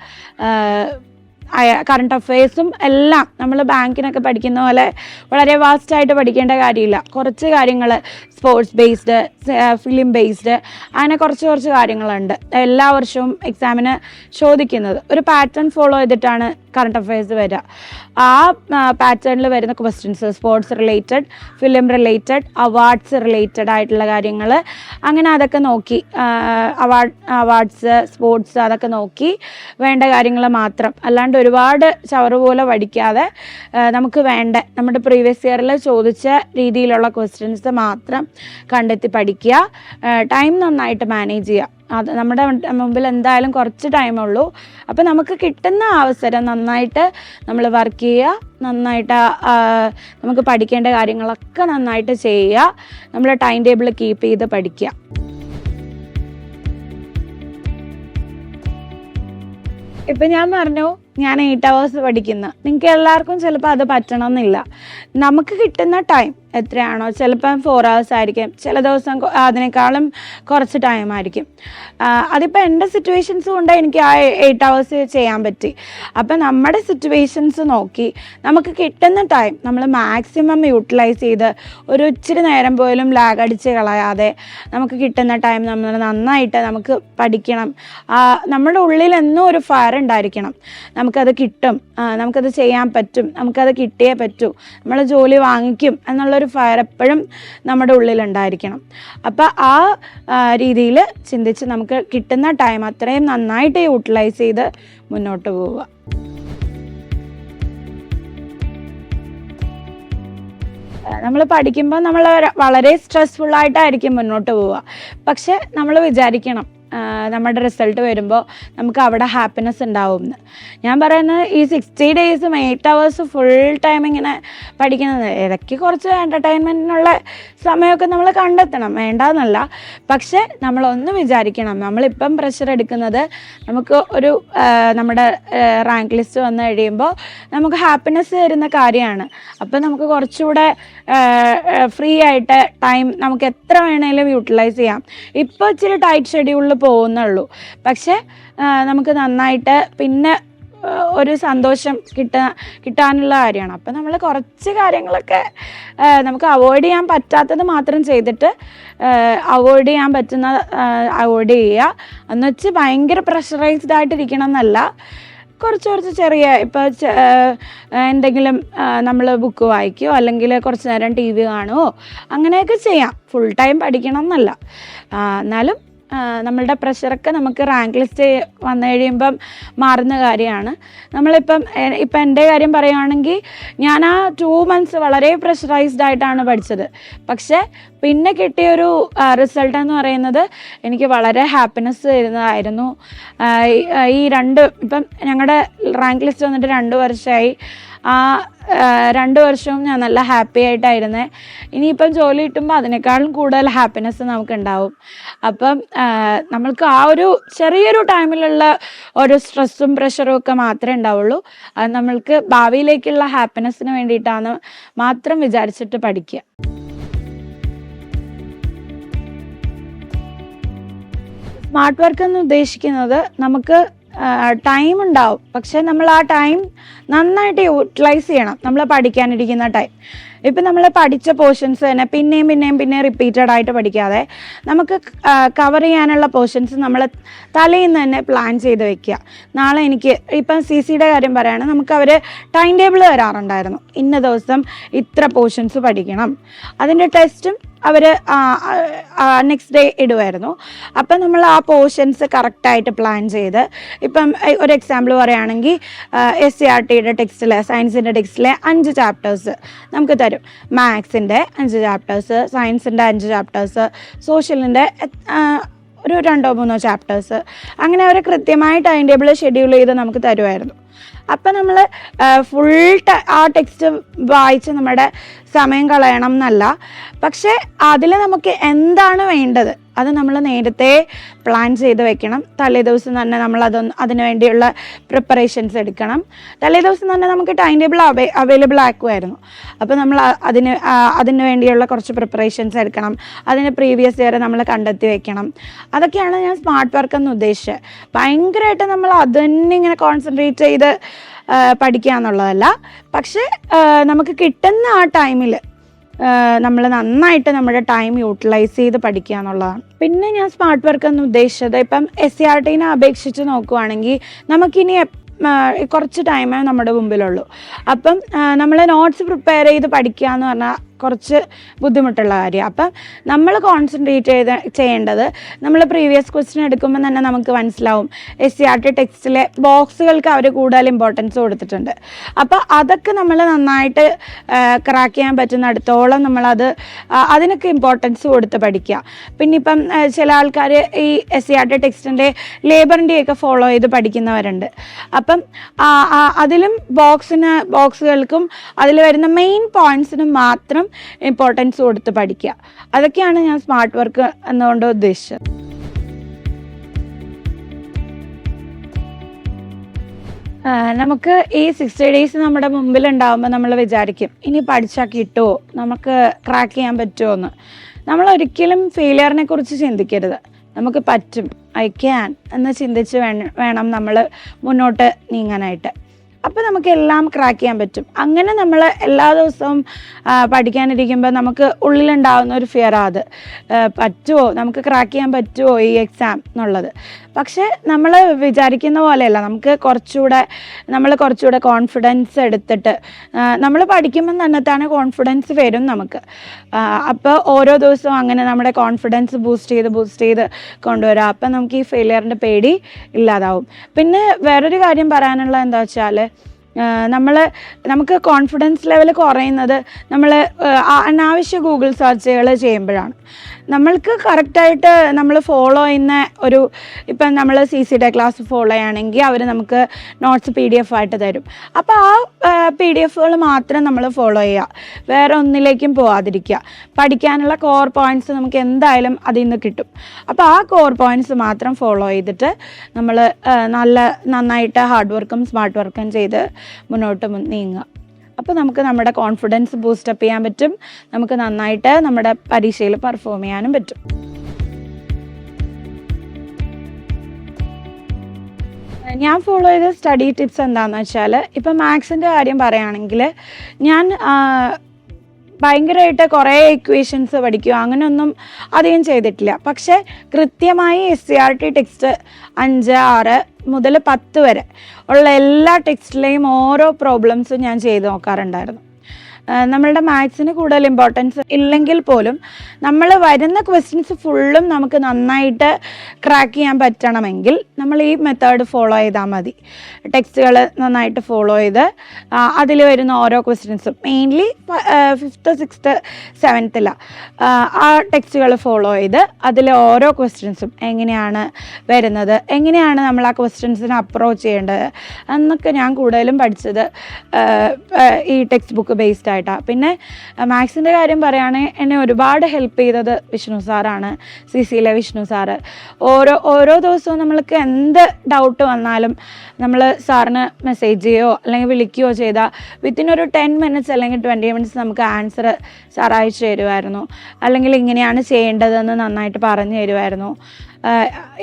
കറണ്ട് അഫയേഴ്സും എല്ലാം നമ്മൾ ബാങ്കിനൊക്കെ പഠിക്കുന്ന പോലെ വളരെ വാസ്റ്റായിട്ട് പഠിക്കേണ്ട കാര്യമില്ല. കുറച്ച് കാര്യങ്ങൾ സ്പോർട്സ് ബേസ്ഡ് ഫിലിം ബേസ്ഡ് അങ്ങനെ കുറച്ച് കുറച്ച് കാര്യങ്ങളുണ്ട്. എല്ലാ വർഷവും എക്സാമിന് ചോദിക്കുന്നത്. ഒരു പാറ്റേൺ ഫോളോ ചെയ്തിട്ടാണ് കറണ്ട് അഫയേഴ്സ് വരിക ആ പാറ്റേണിൽ വരുന്ന questions sports related film related awards related ആയിട്ടുള്ള കാര്യങ്ങൾ അങ്ങനെ അതൊക്കെ നോക്കി അവാർഡ് അവാർഡ്സ് സ്പോർട്സ് അതൊക്കെ നോക്കി വേണ്ട കാര്യങ്ങൾ മാത്രം. അല്ലാണ്ട് ഒരുപാട് ചവറ് പോലെ പഠിക്കാതെ നമുക്ക് വേണ്ട നമ്മുടെ പ്രീവിയസ് ഇയറിൽ ചോദിച്ച രീതിയിലുള്ള ക്വസ്റ്റ്യൻസ് മാത്രം കണ്ടെത്തി പഠിക്കുക ടൈം നന്നായിട്ട് മാനേജ് ചെയ്യുക. അത് നമ്മുടെ മുമ്പിൽ എന്തായാലും കുറച്ച് ടൈമുള്ളൂ അപ്പോൾ നമുക്ക് കിട്ടുന്ന അവസരം നന്നായിട്ട് നമ്മൾ വർക്ക് ചെയ്യുക നന്നായിട്ട് നമുക്ക് പഠിക്കേണ്ട കാര്യങ്ങളൊക്കെ നന്നായിട്ട് ചെയ്യുക നമ്മൾ ടൈം ടേബിൾ കീപ്പ് ചെയ്ത് പഠിക്കുക. ഇപ്പം ഞാൻ പറഞ്ഞു ഞാൻ എയ്റ്റ് അവേഴ്സ് പഠിക്കുന്നു. നിങ്ങൾക്ക് എല്ലാവർക്കും ചിലപ്പോൾ അത് പറ്റണമെന്നില്ല. നമുക്ക് കിട്ടുന്ന ടൈം എത്രയാണോ. ചിലപ്പം ഫോർ ഹവേഴ്സ് ആയിരിക്കും. ചില ദിവസം അതിനേക്കാളും കുറച്ച് ടൈം ആയിരിക്കും. അതിപ്പോൾ എന്റെ സിറ്റുവേഷൻസ് കൊണ്ട് എനിക്ക് ആ എയ്റ്റ് അവേഴ്സ് ചെയ്യാൻ പറ്റി. അപ്പം നമ്മുടെ സിറ്റുവേഷൻസ് നോക്കി നമുക്ക് കിട്ടുന്ന ടൈം നമ്മൾ മാക്സിമം യൂട്ടിലൈസ് ചെയ്ത് ഒരു ഇച്ചിരി നേരം പോലും ലാഗ് അടിച്ച് കളയാതെ നമുക്ക് കിട്ടുന്ന ടൈം നമ്മൾ നന്നായിട്ട് നമുക്ക് പഠിക്കണം. നമ്മുടെ ഉള്ളിൽ എന്നും ഒരു ഫയർ ഉണ്ടായിരിക്കണം. നമുക്കത് കിട്ടും. നമുക്കത് ചെയ്യാൻ പറ്റും. നമുക്കത് കിട്ടിയേ പറ്റൂ. നമ്മൾ ജോലി വാങ്ങിക്കും എന്നുള്ളൊരു ഫയർ എപ്പോഴും നമ്മുടെ ഉള്ളിലുണ്ടായിരിക്കണം. അപ്പോൾ ആ രീതിയിൽ ചിന്തിച്ച് നമുക്ക് കിട്ടുന്ന ടൈം അത്രയും നന്നായിട്ട് യൂട്ടിലൈസ് ചെയ്ത് മുന്നോട്ട് പോവുക. നമ്മൾ പഠിക്കുമ്പോൾ നമ്മൾ വളരെ സ്ട്രെസ്ഫുൾ ആയിട്ടായിരിക്കും മുന്നോട്ട് പോവുക. പക്ഷെ നമ്മൾ വിചാരിക്കണം നമ്മുടെ റിസൾട്ട് വരുമ്പോൾ നമുക്ക് അവിടെ ഹാപ്പിനെസ് ഉണ്ടാവും. എന്ന് ഞാൻ പറയുന്നത് ഈ സിക്സ്റ്റി ഡേയ്സും എയ്റ്റ് അവേഴ്സ് ഫുൾ ടൈം ഇങ്ങനെ പഠിക്കുന്നത് ഇടയ്ക്ക് കുറച്ച് എന്റർടൈൻമെന്റിനുള്ള സമയമൊക്കെ നമ്മൾ കണ്ടെത്തണം. വേണ്ടെന്നല്ല. പക്ഷേ നമ്മളൊന്ന് വിചാരിക്കണം. നമ്മളിപ്പം പ്രഷർ എടുക്കുന്നത് നമുക്ക് ഒരു നമ്മുടെ റാങ്ക് ലിസ്റ്റ് വന്നു കഴിയുമ്പോൾ നമുക്ക് ഹാപ്പിനെസ് തരുന്ന കാര്യമാണ്. അപ്പം നമുക്ക് കുറച്ചുകൂടെ ഫ്രീ ആയിട്ട് ടൈം നമുക്ക് എത്ര വേണേലും യൂട്ടിലൈസ് ചെയ്യാം. ഇപ്പോൾ ഇച്ചിരി ടൈറ്റ് ഷെഡ്യൂളിൽ പോകുന്നുള്ളൂ. പക്ഷേ നമുക്ക് നന്നായിട്ട് പിന്നെ ഒരു സന്തോഷം കിട്ട കിട്ടാനുള്ള കാര്യമാണ്. അപ്പം നമ്മൾ കുറച്ച് കാര്യങ്ങളൊക്കെ നമുക്ക് അവോയ്ഡ് ചെയ്യാൻ പറ്റാത്തത് മാത്രം ചെയ്തിട്ട് അവോയ്ഡ് ചെയ്യാൻ പറ്റുന്ന അവോയ്ഡ് ചെയ്യുക. എന്ന് വെച്ച് ഭയങ്കര പ്രഷറൈസ്ഡ് ആയിട്ടിരിക്കണം എന്നല്ല കുറച്ച് കുറച്ച് ചെറിയ ഇപ്പോൾ എന്തെങ്കിലും നമ്മൾ ബുക്ക് വായിക്കുകയോ അല്ലെങ്കിൽ കുറച്ച് നേരം ടി വി കാണുമോ അങ്ങനെയൊക്കെ ചെയ്യാം. ഫുൾ ടൈം പഠിക്കണം എന്നല്ല എന്നാലും നമ്മളുടെ പ്രഷറൊക്കെ നമുക്ക് റാങ്ക് ലിസ്റ്റ് വന്നു കഴിയുമ്പം മാറുന്ന കാര്യമാണ്. നമ്മളിപ്പം ഇപ്പം എന്റെ കാര്യം പറയുകയാണെങ്കിൽ ഞാൻ ആ ടു മന്ത്സ് വളരെ പ്രഷറൈസ്ഡ് ആയിട്ടാണ് പഠിച്ചത്. പക്ഷേ പിന്നെ കിട്ടിയൊരു റിസൾട്ട് എന്ന് പറയുന്നത് എനിക്ക് വളരെ ഹാപ്പിനെസ് തരുന്നതായിരുന്നു. ഈ രണ്ട് ഇപ്പം ഞങ്ങളുടെ റാങ്ക് ലിസ്റ്റ് വന്നിട്ട് രണ്ട് വർഷമായി ആ രണ്ട് വർഷവും ഞാൻ നല്ല ഹാപ്പി ആയിട്ടായിരുന്നേ. ഇനിയിപ്പം ജോലി കിട്ടുമ്പോൾ അതിനേക്കാളും കൂടുതൽ ഹാപ്പിനെസ് നമുക്ക് ഉണ്ടാവും അപ്പം നമ്മൾക്ക് ആ ഒരു ചെറിയൊരു ടൈമിലുള്ള ഒരു സ്ട്രെസ്സും പ്രഷറും ഒക്കെ മാത്രമേ ഉണ്ടാവുള്ളൂ. അത് നമ്മൾക്ക് ഭാവിയിലേക്കുള്ള ഹാപ്പിനെസ്സിന് വേണ്ടിയിട്ടാണ് മാത്രം വിചാരിച്ചിട്ട് പഠിക്കുക. സ്മാർട്ട് വർക്ക് എന്ന് ഉദ്ദേശിക്കുന്നത് നമുക്ക് ടൈം ഉണ്ടാവും. പക്ഷെ നമ്മൾ ആ ടൈം നന്നായിട്ട് യൂട്ടിലൈസ് ചെയ്യണം. നമ്മൾ പഠിക്കാനിരിക്കുന്ന ടൈം ഇപ്പം നമ്മൾ പഠിച്ച പോർഷൻസ് തന്നെ പിന്നെയും പിന്നെയും പിന്നെയും റിപ്പീറ്റഡ് ആയിട്ട് പഠിക്കാതെ നമുക്ക് കവർ ചെയ്യാനുള്ള പോർഷൻസ് നമ്മൾ തലേന്ന് തന്നെ പ്ലാൻ ചെയ്ത് വെക്കുക. നാളെ എനിക്ക് ഇപ്പം സി സിയുടെ കാര്യം പറയുകയാണെങ്കിൽ നമുക്ക് അവർ ടൈം ടേബിൾ തരാറുണ്ടായിരുന്നു ഇന്ന ദിവസം ഇത്ര പോർഷൻസ് പഠിക്കണം. അതിന്റെ ടെസ്റ്റും അവർ നെക്സ്റ്റ് ഡേ ഇടുമായിരുന്നു അപ്പം നമ്മൾ ആ പോർഷൻസ് കറക്റ്റായിട്ട് പ്ലാൻ ചെയ്ത് ഇപ്പം ഒരു എക്സാമ്പിൾ പറയുകയാണെങ്കിൽ എസ് സി ആർ ടിയുടെ ടെക്സ്റ്റിലെ സയൻസിന്റെ ടെക്സ്റ്റിലെ അഞ്ച് ചാപ്റ്റേഴ്സ് നമുക്ക് തരും. മാത്സിന്റെ അഞ്ച് ചാപ്റ്റേഴ്സ് സയൻസിന്റെ അഞ്ച് ചാപ്റ്റേഴ്സ് സോഷ്യലിന്റെ ഒരു രണ്ടോ മൂന്നോ ചാപ്റ്റേഴ്സ് അങ്ങനെ അവർ കൃത്യമായി ടൈം ടേബിൾ ഷെഡ്യൂൾ ചെയ്ത് നമുക്ക് തരുമായിരുന്നു അപ്പം നമ്മൾ ഫുൾ ആ ടെക്സ്റ്റ് വായിച്ച് നമ്മുടെ സമയം കളയണം എന്നല്ല. പക്ഷേ അതിൽ നമുക്ക് എന്താണ് വേണ്ടത്? അത് നമ്മൾ നേരത്തെ പ്ലാൻ ചെയ്ത് വെക്കണം. തലേ ദിവസം തന്നെ നമ്മൾ അതൊന്ന് അതിന് വേണ്ടിയുള്ള പ്രിപ്പറേഷൻസ് എടുക്കണം. തലേ ദിവസം തന്നെ നമുക്ക് ടൈം ടേബിൾ അവൈ അവൈലബിൾ ആക്കുമായിരുന്നു. അപ്പോൾ നമ്മൾ അതിന് അതിന് വേണ്ടിയുള്ള കുറച്ച് പ്രിപ്പറേഷൻസ് എടുക്കണം. അതിന് പ്രീവിയസ് ഇയർ നമ്മൾ കണ്ടെത്തി വെക്കണം. അതൊക്കെയാണ് ഞാൻ സ്മാർട്ട് വർക്ക് എന്ന് ഉദ്ദേശിച്ചത് ഭയങ്കരമായിട്ട് നമ്മൾ അത് തന്നെ ഇങ്ങനെ കോൺസെൻട്രേറ്റ് ചെയ്ത് പഠിക്കുക എന്നുള്ളതല്ല. പക്ഷേ നമുക്ക് കിട്ടുന്ന ആ ടൈമിൽ നമ്മൾ നന്നായിട്ട് നമ്മുടെ ടൈം യൂട്ടിലൈസ് ചെയ്ത് പഠിക്കുക എന്നുള്ളതാണ്. പിന്നെ ഞാൻ സ്മാർട്ട് വർക്ക് എന്ന് ഉദ്ദേശിച്ചത്. ഇപ്പം എസ് സി ആർ ടീനെ അപേക്ഷിച്ച് നോക്കുവാണെങ്കിൽ നമുക്കിനി കുറച്ച് ടൈമേ നമ്മുടെ മുമ്പിലുള്ളൂ. അപ്പം നമ്മൾ നോട്ട്സ് പ്രിപ്പയർ ചെയ്ത് പഠിക്കുക എന്ന് പറഞ്ഞാൽ കുറച്ച് ബുദ്ധിമുട്ടുള്ള കാര്യം. അപ്പം നമ്മൾ കോൺസെൻട്രേറ്റ് ചെയ്ത് ചെയ്യേണ്ടത് നമ്മൾ പ്രീവിയസ് ക്വസ്റ്റ്യൻ എടുക്കുമ്പോൾ തന്നെ നമുക്ക് മനസ്സിലാവും. എസ് സി ആർ ടി ടെക്സ്റ്റിലെ ബോക്സുകൾക്ക് അവർ കൂടുതൽ ഇമ്പോർട്ടൻസ് കൊടുത്തിട്ടുണ്ട്. അപ്പോൾ അതൊക്കെ നമ്മൾ നന്നായിട്ട് ക്രാക്ക് ചെയ്യാൻ പറ്റുന്നിടത്തോളം നമ്മളത് അതിനൊക്കെ ഇമ്പോർട്ടൻസ് കൊടുത്ത് പഠിക്കുക. പിന്നെ ഇപ്പം ചില ആൾക്കാർ ഈ എസ് സി ആർ ടി ടെക്സ്റ്റിന്റെ ലേബറിന്റെയൊക്കെ ഫോളോ ചെയ്ത് പഠിക്കുന്നവരുണ്ട്. അപ്പം അതിലും ബോക്സിന് ബോക്സുകൾക്കും അതിൽ വരുന്ന മെയിൻ പോയിന്റ്സിനും മാത്രം ഇമ്പോർട്ടൻസ് കൊടുത്ത് പഠിക്കുക. അതൊക്കെയാണ് ഞാൻ സ്മാർട്ട് വർക്ക് എന്നുകൊണ്ട് ഉദ്ദേശിച്ചത്. നമുക്ക് ഈ സിക്സ്റ്റി ഡേയ്സ് നമ്മുടെ മുമ്പിൽ ഉണ്ടാവുമ്പോൾ നമ്മൾ വിചാരിക്കും ഇനി പഠിച്ചാൽ കിട്ടുമോ നമുക്ക് ക്രാക്ക് ചെയ്യാൻ പറ്റുമോ എന്ന് നമ്മൾ ഒരിക്കലും ഫെയിലിയറിനെ കുറിച്ച് ചിന്തിക്കരുത്. നമുക്ക് പറ്റും. ഐ ക്യാൻ എന്ന് ചിന്തിച്ച് വേണം നമ്മൾ മുന്നോട്ട് നീങ്ങാനായിട്ട്. അപ്പോൾ നമുക്ക് എല്ലാം ക്രാക്ക് ചെയ്യാൻ പറ്റും. അങ്ങനെ നമ്മൾ എല്ലാ ദിവസവും പഠിക്കാനിരിക്കുമ്പോൾ നമുക്ക് ഉള്ളിലുണ്ടാകുന്ന ഒരു ഫിയർ അത്. പറ്റുമോ നമുക്ക് ക്രാക്ക് ചെയ്യാൻ പറ്റുമോ ഈ എക്സാം എന്നുള്ളത്? പക്ഷേ നമ്മൾ വിചാരിക്കുന്ന പോലെയല്ല. നമുക്ക് കുറച്ചുകൂടെ നമ്മൾ കുറച്ചുകൂടെ കോൺഫിഡൻസ് എടുത്തിട്ട് നമ്മൾ പഠിക്കുമ്പോൾ തന്നെ കോൺഫിഡൻസ് വരും നമുക്ക്. അപ്പോൾ ഓരോ ദിവസവും അങ്ങനെ നമ്മുടെ കോൺഫിഡൻസ് ബൂസ്റ്റ് ചെയ്ത് ബൂസ്റ്റ് ചെയ്ത് കൊണ്ടുവരാം. അപ്പം നമുക്ക് ഈ ഫെയിലിയറിന്റെ പേടി ഇല്ലാതാവും. പിന്നെ വേറൊരു കാര്യം പറയാനുള്ള എന്താ വെച്ചാൽ നമ്മൾ നമുക്ക് കോൺഫിഡൻസ് ലെവൽ കുറയുന്നത് നമ്മൾ അനാവശ്യ ഗൂഗിൾ സെർച്ചുകൾ ചെയ്യുമ്പോഴാണ്. നമ്മൾക്ക് കറക്റ്റായിട്ട് നമ്മൾ ഫോളോ ചെയ്യുന്ന ഒരു ഇപ്പം നമ്മൾ സി സിയുടെ ക്ലാസ് ഫോളോ ചെയ്യുകയാണെങ്കിൽ അവർ നമുക്ക് നോട്ട്സ് പി ഡി എഫ് ആയിട്ട് തരും. അപ്പോൾ ആ പി ഡി എഫുകൾ മാത്രം നമ്മൾ ഫോളോ ചെയ്യുക. വേറെ ഒന്നിലേക്കും പോകാതിരിക്കുക പഠിക്കാനുള്ള കോർ പോയിന്റ്സ് നമുക്ക് എന്തായാലും അതിൽ നിന്ന് കിട്ടും. അപ്പോൾ ആ കോർ പോയിന്റ്സ് മാത്രം ഫോളോ ചെയ്തിട്ട് നമ്മൾ നല്ല നന്നായിട്ട് ഹാർഡ് വർക്കും സ്മാർട്ട് വർക്കും ചെയ്ത് മുന്നോട്ട് നീങ്ങുക. അപ്പോൾ നമുക്ക് നമ്മുടെ കോൺഫിഡൻസ് ബൂസ്റ്റപ്പ് ചെയ്യാൻ പറ്റും. നമുക്ക് നന്നായിട്ട് നമ്മുടെ പരീക്ഷയിൽ പെർഫോം ചെയ്യാനും പറ്റും. ഞാൻ ഫോളോ ചെയ്ത സ്റ്റഡി ടിപ്സ് എന്താണെന്ന് വെച്ചാൽ ഇപ്പം മാത്സിന്റെ കാര്യം പറയുകയാണെങ്കിൽ ഞാൻ ഭയങ്കരമായിട്ട് കുറേ ഇക്വേഷൻസ് പഠിക്കുക അങ്ങനെയൊന്നും അധികം ചെയ്തിട്ടില്ല. പക്ഷേ കൃത്യമായി S C R T text അഞ്ച് ആറ് മുതൽ പത്ത് വരെ ഉള്ള എല്ലാ ടെക്സ്റ്റിലെയും ഓരോ പ്രോബ്ലംസും ഞാൻ ചെയ്ത് നോക്കാറുണ്ടായിരുന്നു. നമ്മളുടെ മാത്സിന് കൂടുതൽ ഇമ്പോർട്ടൻസ് ഇല്ലെങ്കിൽ പോലും നമ്മൾ വരുന്ന ക്വസ്റ്റ്യൻസ് ഫുള്ളും നമുക്ക് നന്നായിട്ട് ക്രാക്ക് ചെയ്യാൻ പറ്റണമെങ്കിൽ നമ്മൾ ഈ മെത്തേഡ് ഫോളോ ചെയ്താൽ മതി. ടെക്സ്റ്റുകൾ നന്നായിട്ട് ഫോളോ ചെയ്ത് അതിൽ വരുന്ന ഓരോ ക്വസ്റ്റ്യൻസും മെയിൻലി ഫിഫ്ത്ത് സിക്സ്ത്ത് സെവൻത്തിലാണ് ആ ടെക്സ്റ്റുകൾ ഫോളോ ചെയ്ത് അതിലെ ഓരോ ക്വസ്റ്റ്യൻസും എങ്ങനെയാണ് വരുന്നത് എങ്ങനെയാണ് നമ്മൾ ആ ക്വസ്റ്റ്യൻസിനെ അപ്രോച്ച് ചെയ്യേണ്ടത് എന്നൊക്കെ ഞാൻ കൂടുതലും പഠിച്ചത് ഈ ടെക്സ്റ്റ് ബുക്ക് ബേസ്ഡ് ആയിട്ടാണ് പിന്നെ മാത്സിന്റെ കാര്യം പറയുകയാണെങ്കിൽ എന്നെ ഒരുപാട് ഹെൽപ്പ് ചെയ്തത് വിഷ്ണു സാറാണ് സി സിയിലെ വിഷ്ണു സാറ് ഓരോ ഓരോ ദിവസവും നമ്മൾക്ക് എന്ത് ഡൗട്ട് വന്നാലും നമ്മൾ സാറിന് മെസ്സേജ് ചെയ്യുകയോ അല്ലെങ്കിൽ വിളിക്കുകയോ ചെയ്താൽ വിത്തിൻ ഒരു ടെൻ മിനിറ്റ്സ് അല്ലെങ്കിൽ ട്വന്റി മിനിറ്റ്സ് നമുക്ക് ആൻസർ സാർ അയച്ചു തരുമായിരുന്നു. അല്ലെങ്കിൽ ഇങ്ങനെയാണ് ചെയ്യേണ്ടതെന്ന് നന്നായിട്ട് പറഞ്ഞു തരുമായിരുന്നു.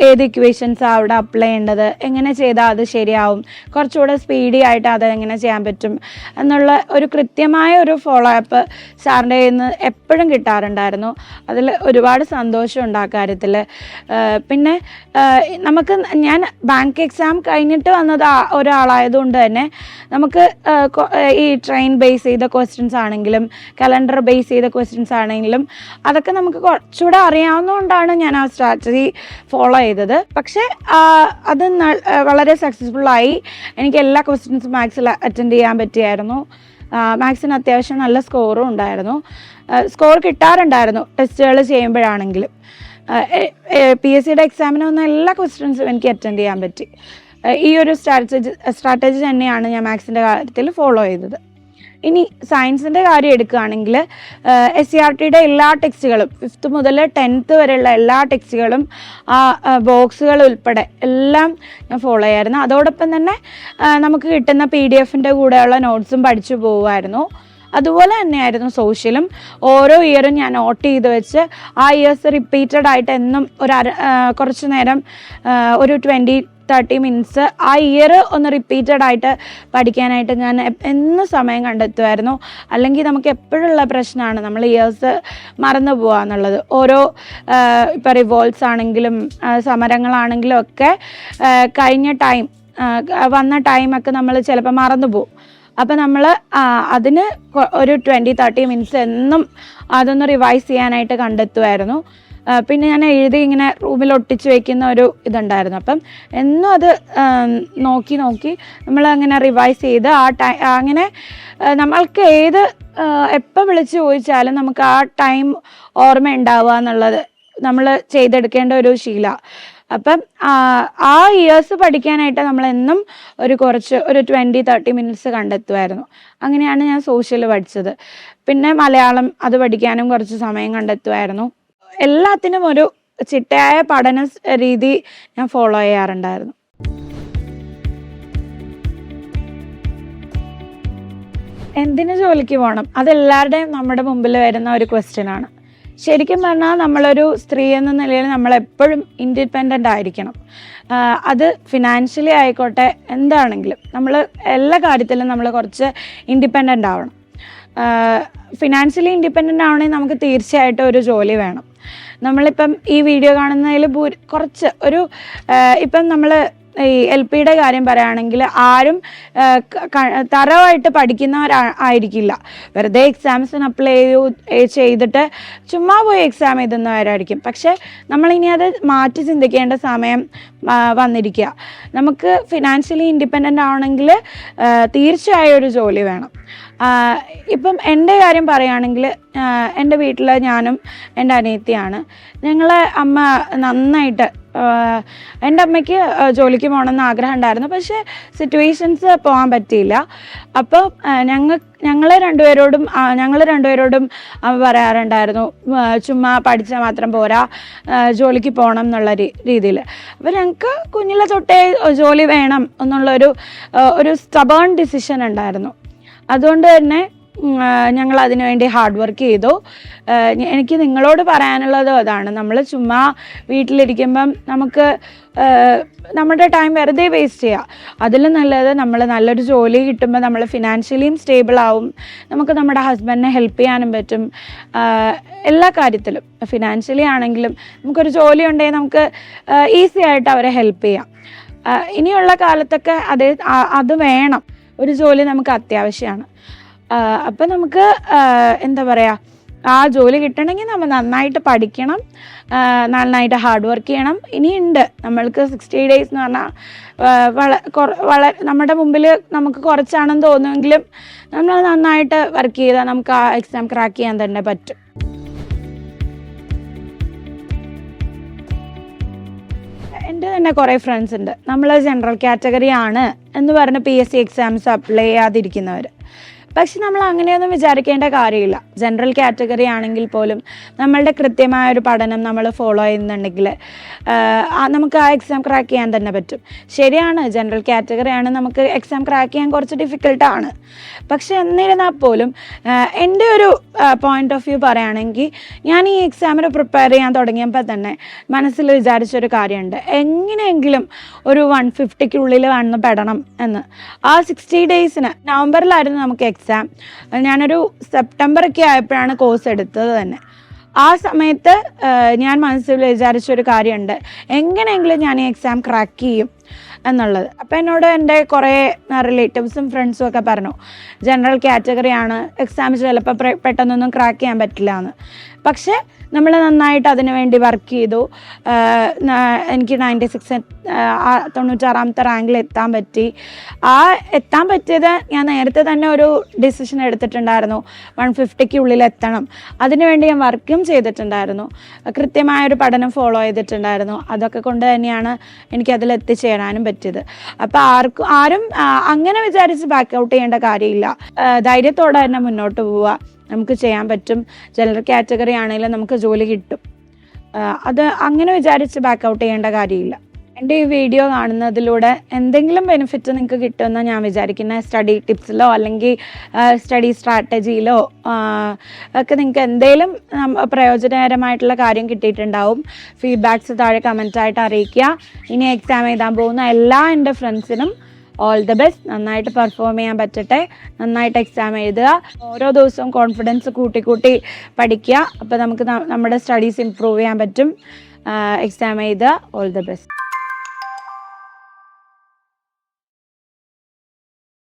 ഏത് ഇക്വേഷൻസ് അവിടെ അപ്ലൈ ചെയ്യേണ്ടത്? എങ്ങനെ ചെയ്താൽ അത് ശരിയാവും? കുറച്ചുകൂടെ സ്പീഡി ആയിട്ട് അത് എങ്ങനെ ചെയ്യാൻ പറ്റും? എന്നുള്ള ഒരു കൃത്യമായ ഒരു ഫോളോ അപ്പ് സാറിന്റെ കയ്യിൽ നിന്ന് എപ്പോഴും കിട്ടാറുണ്ടായിരുന്നു. അതിൽ ഒരുപാട് സന്തോഷമുണ്ട് ആ കാര്യത്തിൽ. പിന്നെ നമുക്ക് ഞാൻ ബാങ്ക് എക്സാം കഴിഞ്ഞിട്ട് വന്നത് ഒരാളായതുകൊണ്ട് തന്നെ നമുക്ക് ഈ ട്രെയിൻ ബേസ് ചെയ്ത ക്വസ്റ്റ്യൻസ് ആണെങ്കിലും കലണ്ടർ ബേസ് ചെയ്ത ക്വസ്റ്റ്യൻസ് ആണെങ്കിലും അതൊക്കെ നമുക്ക് കുറച്ചുകൂടെ അറിയാവുന്നതുകൊണ്ടാണ് ഞാൻ ആ സ്ട്രാറ്റജി ഫോളോ ചെയ്തത്. പക്ഷേ അത് വളരെ സക്സസ്ഫുൾ ആയി. എനിക്ക് എല്ലാ ക്വസ്റ്റ്യൻസും മാത്സിൽ അറ്റൻഡ് ചെയ്യാൻ പറ്റിയായിരുന്നു. മാത്സിന് അത്യാവശ്യം നല്ല സ്കോറും ഉണ്ടായിരുന്നു. സ്കോർ കിട്ടാറുണ്ടായിരുന്നു ടെസ്റ്റുകൾ ചെയ്യുമ്പോഴാണെങ്കിലും. പി എസ് സിയുടെ എക്സാമിന് വന്ന എല്ലാ ക്വസ്റ്റ്യൻസും എനിക്ക് അറ്റൻഡ് ചെയ്യാൻ പറ്റി. ഈ ഒരു സ്ട്രാറ്റജി സ്ട്രാറ്റജി തന്നെയാണ് ഞാൻ മാത്സിന്റെ കാര്യത്തിൽ ഫോളോ ചെയ്തത്. ഇനി സയൻസിന്റെ കാര്യം എടുക്കുകയാണെങ്കിൽ എസ് സി ആർ ടിയുടെ എല്ലാ ടെക്സ്റ്റുകളും ഫിഫ്ത്ത് മുതൽ ടെൻത്ത് വരെയുള്ള എല്ലാ ടെക്സ്റ്റുകളും ആ ബോക്സുകൾ ഉൾപ്പെടെ എല്ലാം ഞാൻ ഫോളോ ചെയ്യായിരുന്നു. അതോടൊപ്പം തന്നെ നമുക്ക് കിട്ടുന്ന പി ഡി എഫിന്റെ കൂടെയുള്ള നോട്ട്സും പഠിച്ചു പോകുമായിരുന്നു അതുപോലെ തന്നെയായിരുന്നു സോഷ്യലും ഓരോ ഇയറും ഞാൻ നോട്ട് ചെയ്ത് വെച്ച് ആ ഇയേഴ്സ് റിപ്പീറ്റഡ് ആയിട്ട് എന്നും ഒരു കുറച്ച് നേരം ഒരു ട്വന്റി തേർട്ടി മിനിറ്റ്സ് ആ ഇയർ ഒന്ന് റിപ്പീറ്റഡ് ആയിട്ട് പഠിക്കാനായിട്ട് ഞാൻ എന്ന് സമയം കണ്ടെത്തുമായിരുന്നു അല്ലെങ്കിൽ നമുക്ക് എപ്പോഴുള്ള പ്രശ്നമാണ് നമ്മൾ ഇയേഴ്സ് മറന്നു പോകുക എന്നുള്ളത്. ഓരോ ഇപ്പോൾ റിവോൾട്ട്സ് ആണെങ്കിലും സമരങ്ങളാണെങ്കിലും ഒക്കെ കഴിഞ്ഞ ടൈം വന്ന ടൈമൊക്കെ നമ്മൾ ചിലപ്പോൾ മറന്നു പോകും അപ്പം നമ്മൾ അതിന് ഒരു ട്വന്റി തേർട്ടി മിനിറ്റ്സ് എന്നും അതൊന്ന് റിവൈസ് ചെയ്യാനായിട്ട് കണ്ടെത്തുമായിരുന്നു പിന്നെ ഞാൻ എഴുതി ഇങ്ങനെ റൂമിൽ ഒട്ടിച്ച് വയ്ക്കുന്ന ഒരു ഇതുണ്ടായിരുന്നു. അപ്പം എന്നും അത് നോക്കി നോക്കി നമ്മൾ അങ്ങനെ റിവൈസ് ചെയ്ത് ആ ടൈ അങ്ങനെ നമ്മൾക്ക് ഏത് എപ്പോൾ വിളിച്ച് ചോദിച്ചാലും നമുക്ക് ആ ടൈം ഓർമ്മ ഉണ്ടാവുക എന്നുള്ളത് നമ്മൾ ചെയ്തെടുക്കേണ്ട ഒരു ശീല. അപ്പം ആ, ഇയേഴ്സ് പഠിക്കാനായിട്ട് നമ്മൾ എന്നും ഒരു കുറച്ച് ഒരു ട്വന്റി തേർട്ടി മിനിറ്റ്സ് കണ്ടെത്തുമായിരുന്നു. അങ്ങനെയാണ് ഞാൻ സോഷ്യൽ പഠിച്ചത്. പിന്നെ മലയാളം അത് പഠിക്കാനും കുറച്ച് സമയം കണ്ടെത്തുമായിരുന്നു. എല്ലാത്തിനും ഒരു ചിട്ടയായ പഠന രീതി ഞാൻ ഫോളോ ചെയ്യാറുണ്ടായിരുന്നു. എന്തിനു ജോലിക്ക് പോകണം അതെല്ലാവരുടെയും നമ്മുടെ മുമ്പിൽ വരുന്ന ഒരു ക്വസ്റ്റ്യൻ ആണ്. ശരിക്കും പറഞ്ഞാൽ നമ്മളൊരു സ്ത്രീ എന്ന നിലയിൽ നമ്മൾ എപ്പോഴും ഇൻഡിപെൻഡന്റ് ആയിരിക്കണം. അത് ഫിനാൻഷ്യലി ആയിക്കോട്ടെ എന്താണെങ്കിലും നമ്മൾ എല്ലാ കാര്യത്തിലും നമ്മൾ കുറച്ച് ഇൻഡിപെൻഡന്റ് ആവണം. ഫിനാൻഷ്യലി ഇൻഡിപെൻഡന്റ് ആവണമെങ്കിൽ നമുക്ക് തീർച്ചയായിട്ടും ഒരു ജോലി വേണം. നമ്മളിപ്പം ഈ വീഡിയോ കാണുന്നതിൽ ഭൂരി കുറച്ച് ഒരു ഇപ്പം നമ്മൾ ഈ എൽ പിയുടെ കാര്യം പറയുകയാണെങ്കിൽ ആരും തറവായിട്ട് പഠിക്കുന്നവരാ ആയിരിക്കില്ല. വെറുതെ എക്സാംസിന് അപ്ലൈ ചെയ്തിട്ട് ചുമ്മാ പോയി എക്സാം എഴുതുന്നവരായിരിക്കും. പക്ഷെ നമ്മളിനി അത് മാറ്റി ചിന്തിക്കേണ്ട സമയം വന്നിരിക്കുക. നമുക്ക് ഫിനാൻഷ്യലി ഇൻഡിപെൻഡന്റ് ആവണമെങ്കിൽ തീർച്ചയായും ഒരു ജോലി വേണം. ഇപ്പം എന്റെ കാര്യം പറയുകയാണെങ്കിൽ എന്റെ വീട്ടിൽ ഞാനും എന്റെ അനിയത്തിയാണ്. ഞങ്ങളെ അമ്മ നന്നായിട്ട് എന്റെ അമ്മയ്ക്ക് ജോലിക്ക് പോകണമെന്ന് ആഗ്രഹം ഉണ്ടായിരുന്നു. പക്ഷേ സിറ്റുവേഷൻസ് പോകാൻ പറ്റിയില്ല. അപ്പോൾ ഞങ്ങൾ ഞങ്ങളെ രണ്ടുപേരോടും ഞങ്ങൾ രണ്ടുപേരോടും അമ്മ പറയാറുണ്ടായിരുന്നു ചുമ്മാ പഠിച്ചാൽ മാത്രം പോരാ ജോലിക്ക് പോകണം എന്നുള്ള രീതിയിൽ. അപ്പോൾ ഞങ്ങൾക്ക് കുഞ്ഞിലെ തൊട്ടേ ജോലി വേണം എന്നുള്ളൊരു ഒരു സ്റ്റബേൺ ഡിസിഷൻ ഉണ്ടായിരുന്നു. അതുകൊണ്ട് തന്നെ ഞങ്ങൾ അതിനു വേണ്ടി ഹാർഡ് വർക്ക് ചെയ്തു. എനിക്ക് നിങ്ങളോട് പറയാനുള്ളത് അതാണ്. നമ്മൾ ചുമ്മാ വീട്ടിലിരിക്കുമ്പം നമുക്ക് നമ്മുടെ ടൈം വെറുതെ വേസ്റ്റ് ചെയ്യുക അതിലും നല്ലത് നമ്മൾ നല്ലൊരു ജോലി കിട്ടുമ്പോൾ നമ്മൾ ഫിനാൻഷ്യലിയും സ്റ്റേബിൾ ആവും. നമുക്ക് നമ്മുടെ ഹസ്ബൻഡിനെ ഹെൽപ്പ് ചെയ്യാനും പറ്റും. എല്ലാ കാര്യത്തിലും. ഫിനാൻഷ്യലി ആണെങ്കിലും നമുക്കൊരു ജോലി ഉണ്ടെങ്കിൽ നമുക്ക് ഈസി ആയിട്ട് അവരെ ഹെൽപ്പ് ചെയ്യാം. ഇനിയുള്ള കാലത്തൊക്കെ അതേ അത് വേണം. ഒരു ജോലി നമുക്ക് അത്യാവശ്യമാണ്. അപ്പം നമുക്ക് എന്താ പറയുക ആ ജോലി കിട്ടണമെങ്കിൽ നമ്മൾ നന്നായിട്ട് പഠിക്കണം. നന്നായിട്ട് ഹാർഡ് വർക്ക് ചെയ്യണം. ഇനിയുണ്ട്. നമ്മൾക്ക് സിക്സ്റ്റി ഡേയ്സ് എന്ന് പറഞ്ഞാൽ വള വള നമ്മുടെ മുമ്പിൽ നമുക്ക് കുറച്ചാണെന്ന് തോന്നുമെങ്കിലും നമ്മൾ നന്നായിട്ട് വർക്ക് ചെയ്താൽ നമുക്ക് ആ എക്സാം ക്രാക്ക് ചെയ്യാൻ തന്നെ പറ്റും. എന്റെ തന്നെ കുറേ ഫ്രണ്ട്സ് ഉണ്ട്. നമ്മൾ ജനറൽ കാറ്റഗറി ആണ് എന്ന് പറഞ്ഞ് P S C exams apply ചെയ്യാതിരിക്കുന്നവർ പക്ഷെ നമ്മൾ അങ്ങനെയൊന്നും വിചാരിക്കേണ്ട കാര്യമില്ല. ജനറൽ കാറ്റഗറി ആണെങ്കിൽ പോലും നമ്മളുടെ കൃത്യമായ ഒരു പഠനം നമ്മൾ ഫോളോ ചെയ്യുന്നുണ്ടെങ്കിൽ നമുക്ക് ആ എക്സാം ക്രാക്ക് ചെയ്യാൻ തന്നെ പറ്റും. ശരിയാണ് ജനറൽ കാറ്റഗറി ആണ് നമുക്ക് എക്സാം ക്രാക്ക് ചെയ്യാൻ കുറച്ച് ഡിഫിക്കൽട്ടാണ് പക്ഷെ എന്നിരുന്നാൽ പോലും എന്റെ ഒരു പോയിന്റ് ഓഫ് വ്യൂ പറയുകയാണെങ്കിൽ ഞാൻ ഈ എക്സാമിന് പ്രിപ്പയർ ചെയ്യാൻ തുടങ്ങിയപ്പോൾ തന്നെ മനസ്സിൽ വിചാരിച്ചൊരു കാര്യമുണ്ട്. എങ്ങനെയെങ്കിലും ഒരു വൺ ഫിഫ്റ്റിക്കുള്ളിൽ വന്ന് പെടണം എന്ന്. ആ സിക്സ്റ്റി ഡേയ്സിന് നവംബറിലായിരുന്നു നമുക്ക് എക്സാം ഞാനൊരു സെപ്റ്റംബർ ഒക്കെ ആയപ്പോഴാണ് കോഴ്സ് എടുത്തത് തന്നെ. ആ സമയത്ത് ഞാൻ മനസ്സിൽ വിചാരിച്ചൊരു കാര്യമുണ്ട്. എങ്ങനെയെങ്കിലും ഞാൻ ഈ എക്സാം ക്രാക്ക് ചെയ്യും എന്നുള്ളത്. അപ്പോൾ എന്നോട് എന്റെ കുറേ റിലേറ്റീവ്സും ഫ്രണ്ട്സും ഒക്കെ പറഞ്ഞു ജനറൽ കാറ്റഗറിയാണ് എക്സാം ചിലപ്പോൾ പെട്ടെന്നൊന്നും ക്രാക്ക് ചെയ്യാൻ പറ്റില്ല എന്ന്. പക്ഷേ നമ്മൾ നന്നായിട്ട് അതിനു വേണ്ടി വർക്ക് ചെയ്തു. എനിക്ക് നയന്റി സിക്സ് തൊണ്ണൂറ്റാറാമത്തെ റാങ്കിൽ എത്താൻ പറ്റി. ആ എത്താൻ പറ്റിയത് ഞാൻ നേരത്തെ തന്നെ ഒരു ഡിസിഷൻ എടുത്തിട്ടുണ്ടായിരുന്നു. വൺ ഫിഫ്റ്റിക്ക് ഉള്ളിൽ എത്തണം. അതിനുവേണ്ടി ഞാൻ വർക്കും ചെയ്തിട്ടുണ്ടായിരുന്നു. കൃത്യമായ ഒരു പഠനം ഫോളോ ചെയ്തിട്ടുണ്ടായിരുന്നു. അതൊക്കെ കൊണ്ട് തന്നെയാണ് എനിക്ക് അതിൽ എത്തിച്ചേരാനും പറ്റിയത്. അപ്പോൾ ആർക്കും ആരും അങ്ങനെ വിചാരിച്ച് ബാക്ക് ഔട്ട് ചെയ്യേണ്ട കാര്യമില്ല. ധൈര്യത്തോടെ തന്നെ മുന്നോട്ട് പോവുക. നമുക്ക് ചെയ്യാൻ പറ്റും. ജനറൽ കാറ്റഗറി ആണെങ്കിലും നമുക്ക് ജോലി കിട്ടും. അത് അങ്ങനെ വിചാരിച്ച് ബാക്ക് ഔട്ട് ചെയ്യേണ്ട കാര്യമില്ല. എന്റെ ഈ വീഡിയോ കാണുന്നതിലൂടെ എന്തെങ്കിലും ബെനിഫിറ്റ് നിങ്ങൾക്ക് കിട്ടുമെന്ന് ഞാൻ വിചാരിക്കുന്ന. സ്റ്റഡി ടിപ്സിലോ അല്ലെങ്കിൽ സ്റ്റഡി സ്ട്രാറ്റജിയിലോ ഒക്കെ നിങ്ങൾക്ക് എന്തെങ്കിലും പ്രയോജനകരമായിട്ടുള്ള കാര്യം കിട്ടിയിട്ടുണ്ടാവും. ഫീഡ്ബാക്ക്സ് താഴെ കമന്റായിട്ട് അറിയിക്കുക. ഇനി എക്സാം എഴുതാൻ പോകുന്ന എല്ലാ എന്റെ ഫ്രണ്ട്സിനും ഓൾ ദ ബെസ്റ്റ് നന്നായിട്ട് പെർഫോം ചെയ്യാൻ പറ്റട്ടെ. നന്നായിട്ട് എക്സാം എഴുതുക. ഓരോ ദിവസവും കോൺഫിഡൻസ് കൂട്ടി കൂട്ടി പഠിക്കുക. അപ്പോൾ നമുക്ക് നമ്മുടെ സ്റ്റഡീസ് ഇമ്പ്രൂവ് ചെയ്യാൻ പറ്റും. എക്സാം എഴുതുക. All the best